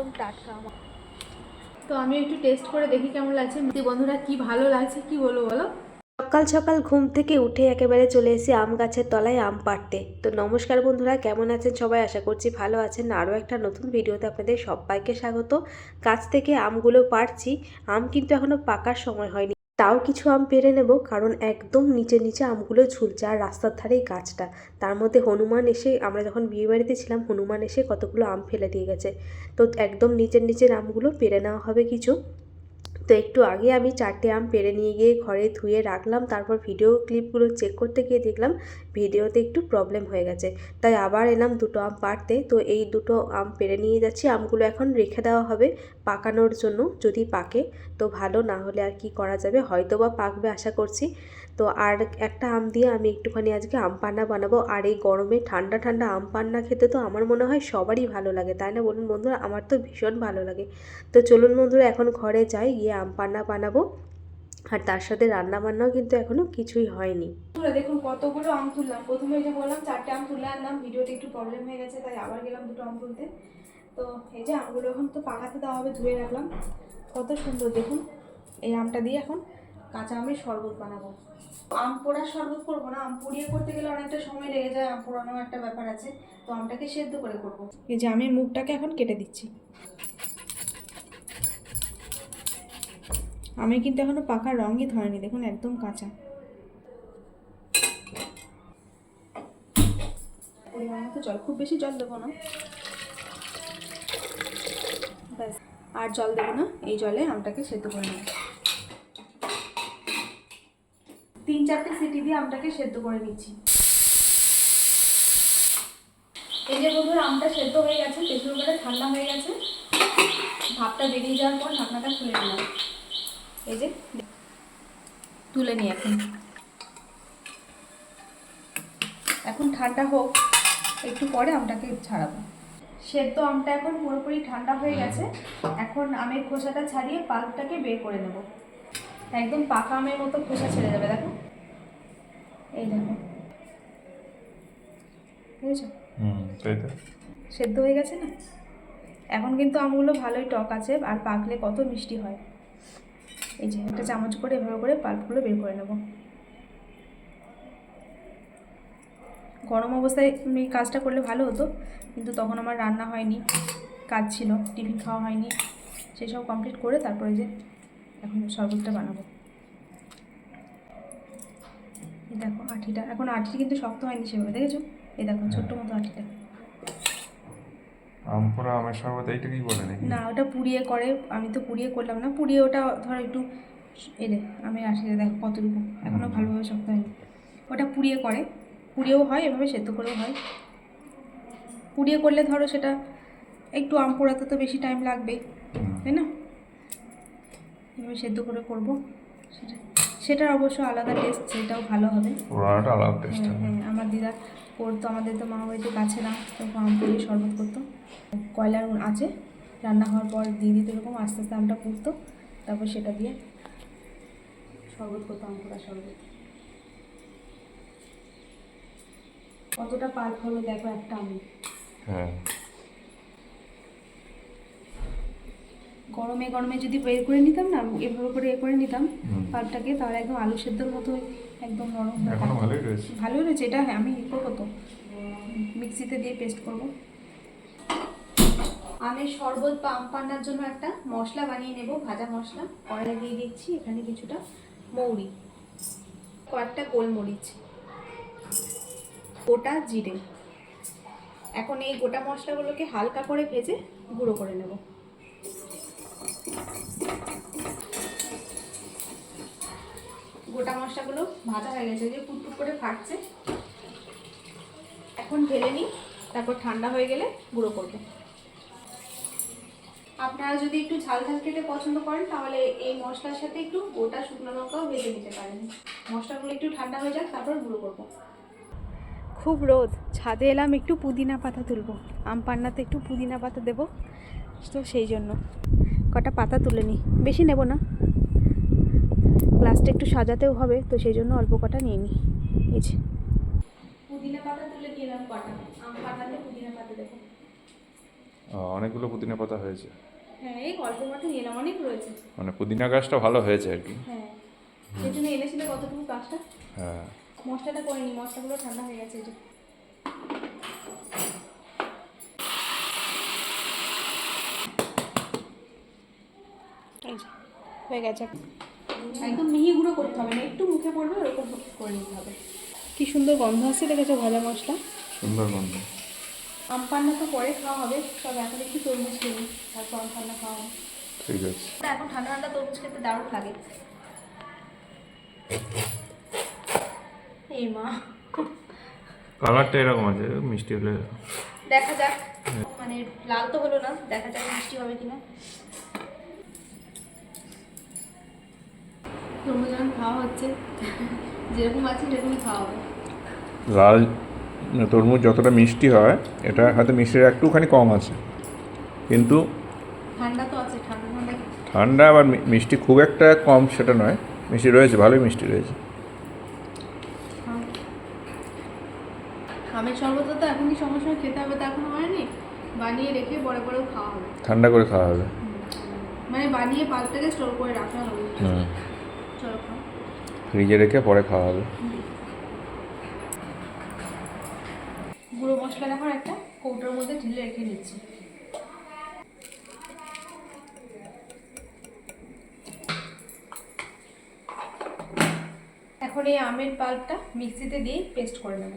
একদম টাটকা আমার। তো আমি একটু টেস্ট করে দেখি কেমন লাগছে। বন্ধুরা কি ভালো লাগছে কি বলো বলো? সকাল সকাল ঘুম থেকে উঠে একেবারে চলে এসেছি আম গাছের তলায় আম পাড়তে। তো নমস্কার বন্ধুরা কেমন আছেন সবাই? আশা করছি ভালো আছেন। আরও একটা নতুন ভিডিওতে আপনাদের সবাইকে স্বাগত। গাছ থেকে আমগুলো পাড়ছি। আম কিন্তু এখনও পাকার সময় হয়নি। তাও কিছু আম পেরে নেব, কারণ একদম নিচে নিচে আমগুলো ঝুলছে আর রাস্তার ধারেই গাছটা। তার মধ্যে হনুমান এসে, আমরা যখন বিয়েবাড়িতে ছিলাম, হনুমান এসে কতগুলো আম ফেলে দিয়ে গেছে। তো একদম নিচের নিচের আমগুলো পেরে নেওয়া হবে কিছু। তো একটু আগে আমি চারটে আম পেরে নিয়ে গিয়ে ঘরে ধুয়ে রাখলাম, তারপর ভিডিও ক্লিপগুলো চেক করতে গিয়ে দেখলাম ভিডিওতে একটু প্রবলেম হয়ে গেছে। তাই আবার এলাম দুটো আম পাড়তে। তো এই দুটো আম পেরে নিয়ে যাচ্ছি। আমগুলো এখন রেখে দেওয়া হবে পাকানোর জন্য যদি পাকে। তো ভালো না হলে আর কি করা যাবে? হয়তো বা পাকবে, আশা করছি। তো আর একটা আম দিয়ে আমি একটুখানি আজকে আম পান্না বানাবো। আর এই গরমে ঠান্ডা ঠান্ডা আম পান্না খেতে তো আমার মনে হয় সবারই ভালো লাগে। তাই না বলুন বন্ধুরা? আমার তো ভীষণ ভালো লাগে। তো চলুন বন্ধুরা, এখন ঘরে যাই, গিয়ে আম পান্না বানাবো। আর তার সাথে রান্না বান্নাও কিন্তু এখনও কিছুই হয়নি। দেখুন কতগুলো আম তুললাম। প্রথমে যে বললাম, চারটে আম তুলে আনলাম। ভিডিওতে একটু প্রবলেম হয়ে গেছে, তাই আবার গেলাম দুটো আম তুলতে। তো এই যে আমগুলো এখন তো পাকাতে দেওয়া হবে, ধুয়ে রাখলাম। কত সুন্দর, দেখুন। এই আমটা দিয়ে এখন কাঁচা আমের শরবত বানাবো। আম পোড়ার শরবত করব না, আম পুড়িয়ে করতে গেলে অনেকটা সময় লেগে যায়, আম পোড়ানো একটা ব্যাপার আছে, তো আমটাকে সেদ্ধ করে করব। এই যে আমের মুখটাকে এখন কেটে দিচ্ছি। আমি কিন্তু এখনও পাকা রঙই ধরেনি, দেখুন একদম কাঁচা। জল, খুব বেশি জল দেবো না। ব্যাস। আর জল দেবো না, এই জলে আমটাকে সেদ্ধ করে নেব। তিন চারটে সিটি দিয়ে আমটাকে সেদ্ধ করে নিচ্ছি। এই যে বন্ধুরা, আমটা সেদ্ধ হয়ে গেছে প্রেশার কুকারে ঠান্ডা হয়ে গেছে। ভাপটা বেরিয়ে যাওয়ার পর ঢাকনাটা খুলে নিলাম। এই যে, তুলে নিই এখন। এখন ঠান্ডা হোক, একটু পরে আমটাকে ছাড়াবো। সেদ্ধ আমটা এখন পুরোপুরি ঠান্ডা হয়ে গেছে। এখন আমের খোসাটা ছাড়িয়ে পাল্পটাকে বের করে নেব। একদম পাকা আমের মতো খোসা ছেড়ে যাবে দেখো। এই দেখো। বুঝেছ? তো। সেদ্ধ হয়ে গেছে না? এখন কিন্তু আমগুলো ভালোই টক আছে আর পাকলে কত মিষ্টি হয়। এই যে একটা চামচ করে এভাবে করে পাল্পগুলো বের করে নেব। গরম অবস্থায় আমি কাজটা করলে ভালো হতো কিন্তু তখন আমার রান্না হয়নি কাজ ছিল টিফিন খাওয়া হয়নি সেসব কমপ্লিট করে তারপরে যে এখন শরবতটা বানাবো। এই দেখো আঠিটা এখন আঠি কিন্তু শক্ত হয়নি সেভাবে দেখেছ? এই দেখো ছোট্ট মতো আঠিটা। আম পোড়া আমের শরবত এইটাকেই বলে নাকি? না ওটা পুড়িয়ে করে আমি তো পুড়িয়ে করলাম না পুড়িয়ে ওটা ধর একটু এলে আমি আসি দেখো কতটুকু এখনও ভালোভাবে শক্ত হয়নি। ওটা পুড়িয়ে করে পুড়িয়েও হয় এভাবে সেদ্ধ করেও হয়। পুড়িয়ে করলে ধরো সেটা একটু আম পোড়াতে তো বেশি টাইম লাগবে তাই না? এভাবে সেদ্ধ করে করব। সেটা সেটার অবশ্য আলাদা টেস্ট সেটাও ভালো হবে। পোড়াটা আলাদা টেস্ট হ্যাঁ হ্যাঁ আমার দিদা করতো আমাদের তো মা বাড়িতে কাছে না তো আম পুড়িয়ে শরবত করতো। কয়লার আছে রান্না হওয়ার পর দিয়ে দিত এরকম আস্তে আস্তে আমটা পুড়তো তারপর সেটা দিয়ে শরবত করতো আম পোড়া শরবত। কতটা পাল্প হলো দেখো একটা আমি। হ্যাঁ। গরমে গরমে যদি বের করে নিতাম না এভাবে করে এ করে নিতাম হুম। পাল্পটাকে তাহলে একদম আলু সেদ্ধর মতো একদম নরম এখনও। ভালোই রয়েছে। ভালোই রয়েছে এটা হ্যাঁ আমি করব তো। মিক্সিতে দিয়ে পেস্ট করব। আমের শরবত বা আম পান্নার জন্য একটা মশলা বানিয়ে নেব ভাজা মশলা। কড়াই দিয়ে দিচ্ছি এখানে কিছুটা মৌরি কয়েকটা গোলমরিচ গোটা জিরে। এখন এই গোটা মশলাগুলোকে হালকা করে ভেজে গুঁড়ো করে নেব। গোটা মশলাগুলো ভাজা হয়ে গেছে যে ফুটফুট করে ফাটছে। এখন ঢেলে নিই, তারপর ঠান্ডা হয়ে গেলে গুঁড়ো করব। আপনারা যদি একটু ঝাল ঝাল খেতে পছন্দ করেন, তাহলে এই মশলার সাথে একটু গোটা শুকনো লঙ্কাও ভেজে নিতে পারেন। মশলাগুলো একটু ঠান্ডা হয়ে যাক, তারপর গুঁড়ো করব। খুব রোদ, ছাদে এলাম, একটু পুদিনা পাতা তুলবো। আম পান্নাতে একটু পুদিনা পাতা দেবো, তো সেই জন্য। কটা পাতা তুলে নিই বেশি নেব না। গ্লাসটা একটু সাজাতেও হবে তো সেই জন্য অল্প কটা নিয়ে নিই এই যে। পুদিনা পাতা তুলে নিলাম কটা? আম পাতাতে পুদিনা পাতা ও, অনেকগুলো পুদিনা পাতা হয়েছে। হ্যাঁ এই অল্প নিয়ে এলাম অনেক রয়েছে। মানে পুদিনা গাছটা ভালো হয়েছে আর কি। হ্যাঁ সেই জন্য এনেছিলে কতটুকু কাজটা হ্যাঁ। মশলাটা করে নি মশলাগুলো ঠান্ডা হয়ে গেছে এই যে এই যে, হয়ে গেছে। একদম মিহি গুঁড়ো করতে হবে না একটু মুখে পড়বে ওরকম করে নিতে হবে। কি সুন্দর গন্ধ আসছে দেখেছ ভাজা মশলা? সুন্দর গন্ধ। আম পান্না তো পরে খাওয়া হবে তবে এখন একটু তরমুজ খেয়ে তারপর আম পান্না খাওয়া হবে। ঠিক আছে। এখন ঠান্ডা ঠান্ডা তরমুজ খেতে দারুণ লাগে। এই মা। কালারটা এরকম আছে মিষ্টি হলে দেখা যাক। মানে লাল তো হলো না দেখা যাক মিষ্টি হবে কিনা। তরমুজ যখন খাওয়া হচ্ছে যেরকম আছে সেরকমই খাওয়া লাল তরমুজ যতটা মিষ্টি হয় এটা হয়তো মিষ্টির একটুখানি কম আছে। কিন্তু ঠান্ডা তো আছে ঠান্ডা ঠান্ডা ঠান্ডা আবার মিষ্টি খুব একটা কম সেটা নয় মিষ্টি রয়েছে ভালোই মিষ্টি রয়েছে। আমের শরবত তো এখনই সময় সময় খেতে হবে তা এখন হয়নি? বানিয়ে রেখে পরে পরেও খাওয়া হবে। ঠান্ডা করে খাওয়া হবে। মানে বানিয়ে পাল্টাকে স্টোর করে রাখা হবে। ফ্রিজে রেখে পরে খাওয়া হবে। গুঁড়ো মশলা এখন একটা কৌটোর মধ্যে ঢেলে রেখে দিচ্ছি। এখন এই আমের পাল্পটা মিক্সিতে দিয়ে পেস্ট করে নেব।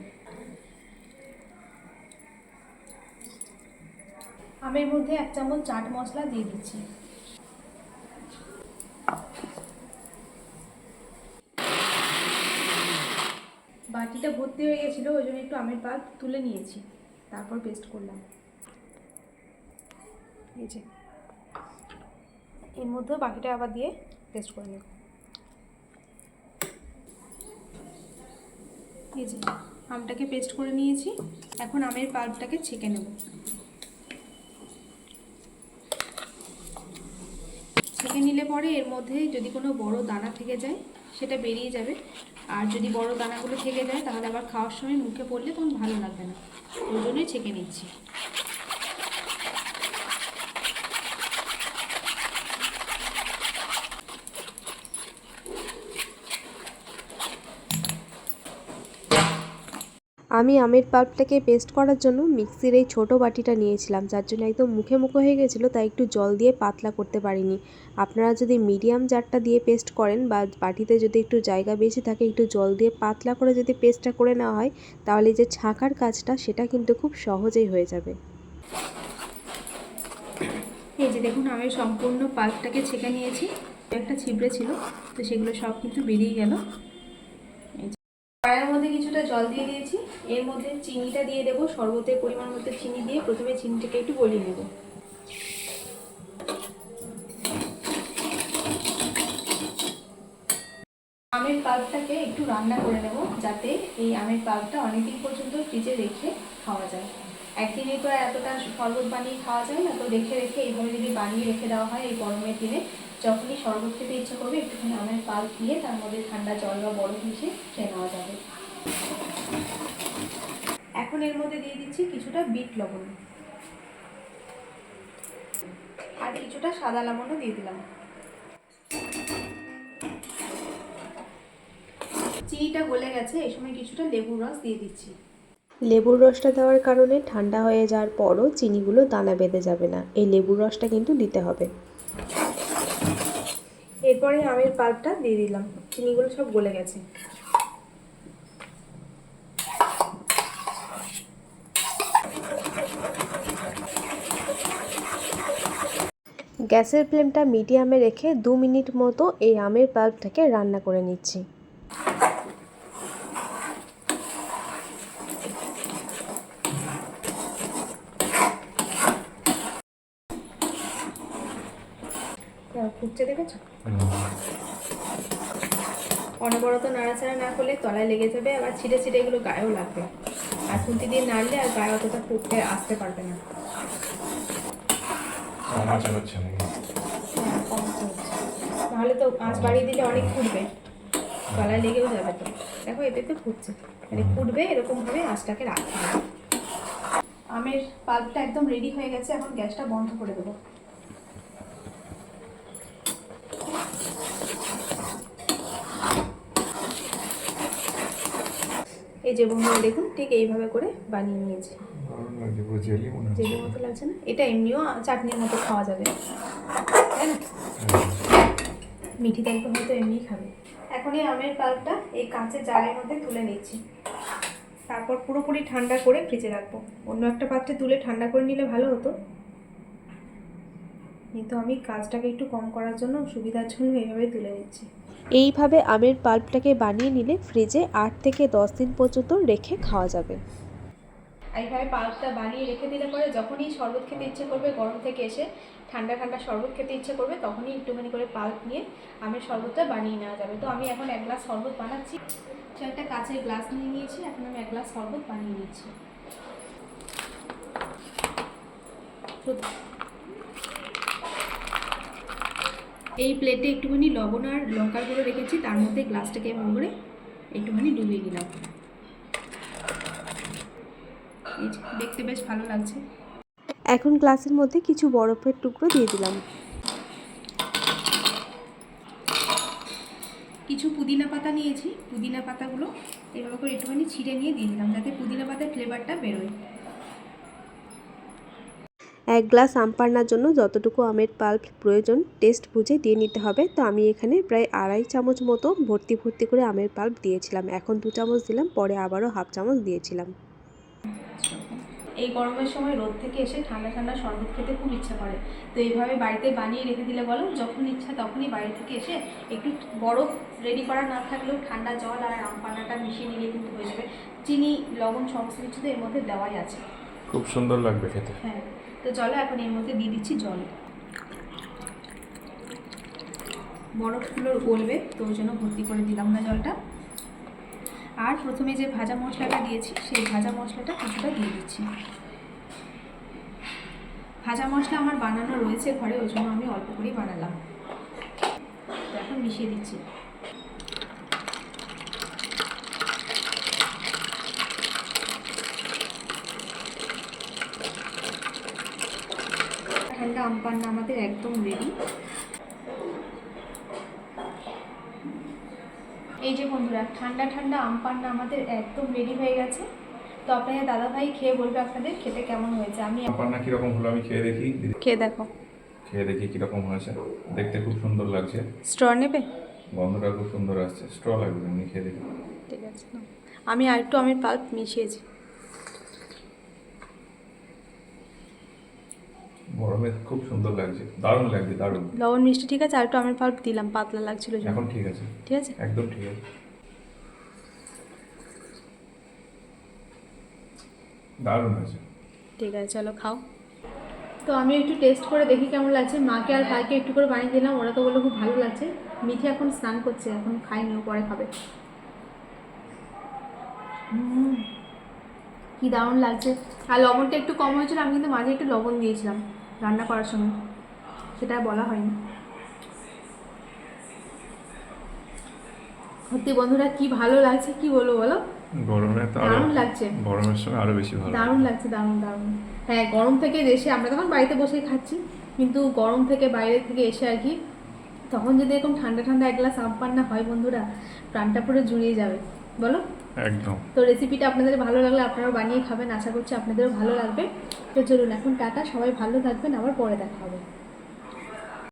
আমের মধ্যে এক চামচ চাট মশলা দিয়ে দিচ্ছি। বাটিটা ভর্তি হয়ে গেছিল, ওই জন্য একটু আমের পাল্প তুলে নিয়েছি। তারপর পেস্ট করলাম। এই যে। এর মধ্যেও বাকিটা আবার দিয়ে পেস্ট করে নেব। এই যে, আমটাকে পেস্ট করে নিয়েছি। এখন আমের পাল্পটাকে ছেঁকে নেব। ছেঁকে নিলে পরে এর মধ্যে যদি কোনো বড় দানা থেকে যায়, সেটা বেরিয়ে যাবে। আর যদি বড় দানাগুলো থেকে যায় তাহলে আবার খাওয়ার সময় মুখে পড়লে তখন ভালো লাগবে না। ওই জন্যই ছেঁকে নিচ্ছি। আমি আমের পাল্পটাকে পেস্ট করার জন্য মিক্সির এই ছোটো বাটিটা নিয়েছিলাম, যার জন্য একদম মুখে মুখে হয়ে গেছিল, তাই একটু জল দিয়ে পাতলা করতে পারিনি। আপনারা যদি মিডিয়াম জারটা দিয়ে পেস্ট করেন বা বাটিতে যদি একটু জায়গা বেশি থাকে, একটু জল দিয়ে পাতলা করে যদি পেস্টটা করে নেওয়া হয়, তাহলে যে ছাঁকার কাজটা, সেটা কিন্তু খুব সহজেই হয়ে যাবে। এই যে দেখুন, আমি সম্পূর্ণ পাল্পটাকে ছেঁকে নিয়েছি। একটা ছিবড়ে ছিল, তো সেগুলো সব কিন্তু বেরিয়ে গেল। কড়াইয়ের মধ্যে কিছুটা জল দিয়ে দিয়েছি। এর মধ্যে চিনিটা দিয়ে দেবো, শরবতের পরিমাণ মতো চিনি দিয়ে প্রথমে চিনিটাকে একটু গলিয়ে নেব। আমের পাল্পটাকে একটু রান্না করে নেব, যাতে এই আমের পাল্পটা অনেকদিন পর্যন্ত ফ্রিজে রেখে খাওয়া যায়। একদিনে তো এতটা শরবত বানিয়ে খাওয়া যায় না, তো রেখে রেখে এইভাবে যদি বানিয়ে রেখে দেওয়া হয় এই গরমের দিনে, যখনই শরবত খেতে ইচ্ছা করবে, একটুখানি আমের পাল্প দিয়ে তার মধ্যে ঠান্ডা জল বা বরফ মিশিয়ে খেয়ে নেওয়া যাবে। এখন এর মধ্যে দিয়ে দিচ্ছি কিছুটা বিট লবণ। আর কিছুটা সাদা লবণও দিয়ে দিলাম। চিনিটা গলে গেছে এই সময় কিছুটা লেবুর রস দিয়ে দিচ্ছি। লেবুর রসটা দেওয়ার কারণে ঠান্ডা হয়ে যাওয়ার পরও চিনিগুলো দানা বেঁধে যাবে না। এই লেবুর রসটা কিন্তু দিতে হবে। এরপরে আমের পাল্পটা দিয়ে দিলাম। চিনিগুলো সব গলে গেছে। গ্যাসের ফ্লেমটা মিডিয়ামে রেখে দু মিনিট মতো এই আমের পাল্পটাকে রান্না করে নিচ্ছি। ফুটছে দেখেছ? অনবরত নাড়াচাড়া না করলে তলায় লেগে যাবে, আবার ছিটে ছিটে এগুলো গায়েও লাগবে। আর খুন্তি দিয়ে নাড়লে আর গায়ে অতটা ফুটতে আসতে পারবে না। আচ্ছা হচ্ছে। নাহলে তো আঁচ বাড়িয়ে দিলে অনেক ফুটবে। গলায় লেগেও যাবে তো। দেখো এতে তো ফুটছে। মানে ফুটবে এরকম ভাবে আঁচটাকে রাখতে হবে। আমের পাল্পটা একদম রেডি হয়ে গেছে। এখন গ্যাসটা বন্ধ করে দেবো। এই যে দেখুন, ঠিক এইভাবে করে বানিয়ে নিয়েছি। জেলের মতো লাগছে না? এটা এমনিও চাটনির মতো খাওয়া যাবে। তাই না? মিঠি টাইপের হয়তো এমনিই খাবে। এখন এই আমের পাল্পটা এই কাঁচের জারের মধ্যে তুলে নিচ্ছি। তারপর পুরোপুরি ঠান্ডা করে ফ্রিজে রাখব। অন্য একটা পাত্রে তুলে ঠান্ডা করে নিলে ভালো হতো। কিন্তু আমি কাজটাকে একটু কম করার জন্য সুবিধার জন্য এইভাবে তুলে নিচ্ছি। এইভাবে আমের পাল্পটাকে বানিয়ে নিলে ফ্রিজে আট থেকে দশ দিন পর্যন্ত রেখে খাওয়া যাবে। এইভাবে পাল্পটা বানিয়ে রেখে দিলে পরে যখনই শরবত খেতে ইচ্ছে করবে গরম থেকে এসে ঠান্ডা ঠান্ডা শরবত খেতে ইচ্ছে করবে তখনই একটুখানি করে পাল্প নিয়ে আমের শরবতটা বানিয়ে নেওয়া যাবে। তো আমি এখন এক গ্লাস শরবত বানাচ্ছি। তো একটা কাঁচের গ্লাস নিয়ে নিয়েছি এখন আমি এক গ্লাস শরবত বানিয়ে নিচ্ছি তো- এই প্লেটে একটুখানি লবণ আর লঙ্কার গুঁড়ো রেখেছি তার মধ্যে গ্লাসটাকে এমন করে একটুখানি ডুবিয়ে দিলাম দেখতে বেশ ভালো লাগছে। এখন গ্লাসের মধ্যে কিছু বরফের টুকরো দিয়ে দিলাম। কিছু পুদিনা পাতা নিয়েছি পুদিনা পাতাগুলো এভাবে করে একটুখানি ছিঁড়ে নিয়ে দিয়ে দিলাম যাতে পুদিনা পাতার ফ্লেভারটা বেরোয়। এক গ্লাস আম পান্নার জন্য যতটুকু আমের পাল্প প্রয়োজন টেস্ট বুঝে দিয়ে নিতে হবে। তো আমি এখানে প্রায় আড়াই চামচ মতো ভর্তি ভর্তি করে আমের পাল্প দিয়েছিলাম। এখন দু চামচ দিলাম পরে আবারও হাফ চামচ দিয়েছিলাম। এই গরমের সময় রোদ থেকে এসে ঠান্ডা ঠান্ডা শরবত খেতে খুব ইচ্ছা করে। তো এইভাবে বাড়িতে বানিয়ে রেখে দিলে বলো যখন ইচ্ছা তখনই বাইরে থেকে এসে একটু বরফ রেডি করা না থাকলেও ঠান্ডা জল আর আম পান্নাটা মিশিয়ে নিলে কিন্তু হয়ে যাবে। চিনি লবণ সমস্ত কিছু তো এর মধ্যে দেওয়াই আছে। খুব সুন্দর লাগবে খেতে। হ্যাঁ। তো চলো এখন এর মধ্যে দিয়ে দিচ্ছি জল। বরফগুলো গলবে, তো ওই জন্য ভর্তি করে দিলাম না জলটা। আর প্রথমে যে ভাজা মশলাটা দিয়েছি, সেই ভাজা মশলাটা কিছুটা দিয়ে দিচ্ছি। ভাজা মশলা আমার বানানো রয়েছে ঘরে, ওই জন্য আমি অল্প করেই বানালাম। এখন মিশিয়ে দিচ্ছি ঠান্ডা আম পান্না আমাদের একদম রেডি এই যে বন্ধুরা ঠান্ডা ঠান্ডা আম পান্না আমাদের একদম রেডি হয়ে গেছে। তো আপনাদের দাদাভাই খেয়ে বলবে আপনাদের খেতে কেমন হয়েছে। আমি পান্না কীরকম হলো আমি খেয়ে দেখি। খেয়ে দেখো। খেয়ে দেখি কীরকম হয়েছে। দেখতে খুব সুন্দর লাগছে। স্ট্র নেবে? গন্ধটা খুব সুন্দর আসছে। স্ট্র লাগবে আমি খেয়ে দেখি। ঠিক আছে আমি আর একটু আমের পাল্প মিশিয়েছি। গরমে খুব সুন্দর লাগছে। দারুণ লাগছে দারুণ। লবণ মিষ্টি ঠিক আছে? আর একটু আমের পাল্প দিলাম পাতলা লাগছিল এখন ঠিক আছে। ঠিক আছে? একদম ঠিক আছে। দারুণ হয়েছে। ঠিক আছে চলো খাও। তো আমি একটু টেস্ট করে দেখি কেমন লাগছে। মাকে আর ভাইকে একটু করে বানিয়ে দিলাম ওরা তো বলল খুব ভালো লাগছে। মিঠি এখন স্নান করছে এখন খাইনি ও পরে খাবে। কি দারুণ লাগছে। আর লবণটা একটু কম হয়েছিল আমি কিন্তু মাঝে একটু লবণ দিয়েছিলাম। রান্না করার সময়। সেটা বলা হয়নি। সত্যি বন্ধুরা কি ভালো লাগছে কি বলব বলো? গরমে তো দারুণ লাগছে। গরমের সময় আরও বেশি ভালো দারুণ লাগছে। দারুণ দারুণ। হ্যাঁ গরম থেকে এসে আমরা তখন বাড়িতে বসেই খাচ্ছি কিন্তু গরম থেকে বাইরে থেকে এসে আর কি তখন যদি এরকম ঠান্ডা ঠান্ডা এক গ্লাস আম পান্না হয় বন্ধুরা প্রাণটা পুরো জুড়িয়ে যাবে। বলো? একদম। তো রেসিপিটা আপনাদের ভালো লাগলে আপনারা বানিয়ে খাবেন, আশা করছি আপনাদেরও ভালো লাগবে। তো চলুন, এখন টাটা, সবাই ভালো থাকবেন, আবার পরে দেখা হবে।